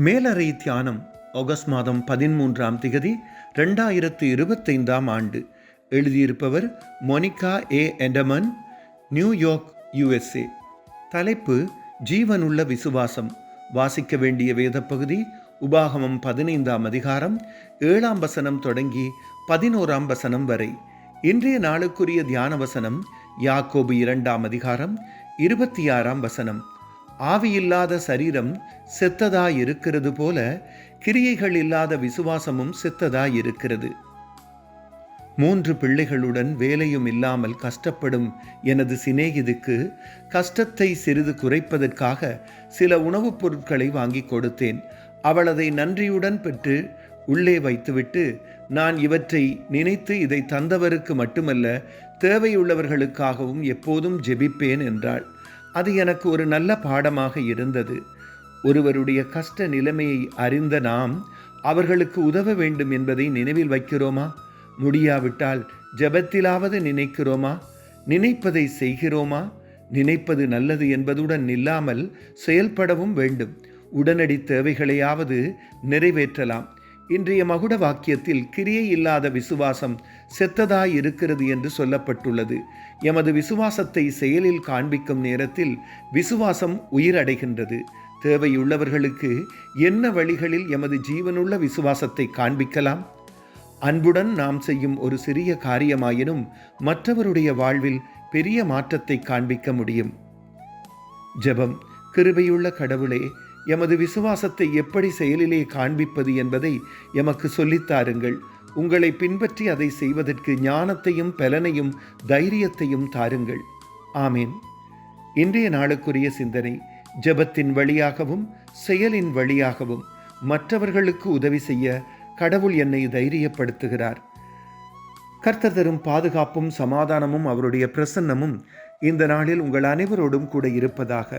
மேலறை தியானம் ஆகஸ்ட் மாதம் பதிமூன்றாம் திகதி ரெண்டாயிரத்து இருபத்தைந்தாம் ஆண்டு. எழுதியிருப்பவர் மொனிகா ஏ. எண்டமன் நியூயார்க் யுஎஸ்ஏ. தலைப்பு ஜீவனுள்ள விசுவாசம் வாசிக்க வேண்டிய வேத பகுதி உபாகமம் பதினைந்தாம் அதிகாரம் ஏழாம் வசனம் தொடங்கி பதினோராம் வசனம் வரை. இன்றைய நாளுக்குரிய தியான வசனம் யாக்கோபு இரண்டாம் அதிகாரம் இருபத்தி ஆறாம் வசனம். ஆவியில்லாத சரீரம் செத்ததா இருக்கிறது போல கிரியைகள் இல்லாத விசுவாசமும் செத்ததா இருக்கிறது மூன்று பிள்ளைகளுடன் வேலையும் இல்லாமல் கஷ்டப்படும் எனது சிநேகிதுக்கு கஷ்டத்தை சிறிது குறைப்பதற்காக சில உணவுப் பொருட்களை வாங்கி கொடுத்தேன். அவள் அதை நன்றியுடன் பெற்று உள்ளே வைத்துவிட்டு நான் இவற்றை நினைத்து இதை தந்தவருக்கு மட்டுமல்ல தேவையுள்ளவர்களுக்காகவும் எப்போதும் ஜெபிப்பேன் என்றாள். அது எனக்கு ஒரு நல்ல பாடமாக இருந்தது. ஒருவருடைய கஷ்ட நிலைமையை அறிந்த நாம் அவர்களுக்கு உதவ வேண்டும் என்பதை நினைவில் வைக்கிறோமா? முடியாவிட்டால் ஜெபத்திலாவது நினைக்கிறோமா? நினைப்பதை செய்கிறோமா? நினைப்பது நல்லது என்பதுடன் நில்லாமல் செயல்படவும் வேண்டும். உடனடி தேவைகளையாவது நிறைவேற்றலாம். இன்றைய மகுட வாக்கியத்தில் கிரியை இல்லாத விசுவாசம் செத்ததாய் இருக்கிறது என்று சொல்லப்பட்டுள்ளது. எமது விசுவாசத்தை செயலில் காண்பிக்கும் நேரத்தில் விசுவாசம் உயிரடைகின்றது. தேவையுள்ளவர்களுக்கு என்ன வழிகளில் எமது ஜீவனுள்ள விசுவாசத்தை காண்பிக்கலாம்? அன்புடன் நாம் செய்யும் ஒரு சிறிய காரியமாயினும் மற்றவருடைய வாழ்வில் பெரிய மாற்றத்தை காண்பிக்க முடியும். ஜெபம். கிருபையுள்ள கடவுளே எமது விசுவாசத்தை எப்படி செயலிலே காண்பிப்பது என்பதை எமக்கு சொல்லித்தாருங்கள் உங்களை பின்பற்றி அதை செய்வதற்கு ஞானத்தையும் பலனையும் தைரியத்தையும் தாருங்கள். ஆமீன். இன்றைய நாளுக்குரிய சிந்தனை ஜெபத்தின் வழியாகவும் செயலின் வழியாகவும் மற்றவர்களுக்கு உதவி செய்ய கடவுள் என்னை தைரியப்படுத்துகிறார். கர்த்தர் தரும் பாதுகாப்பும் சமாதானமும் அவருடைய பிரசன்னமும் இந்த நாளில் உங்கள் அனைவரோடும் கூட இருப்பதாக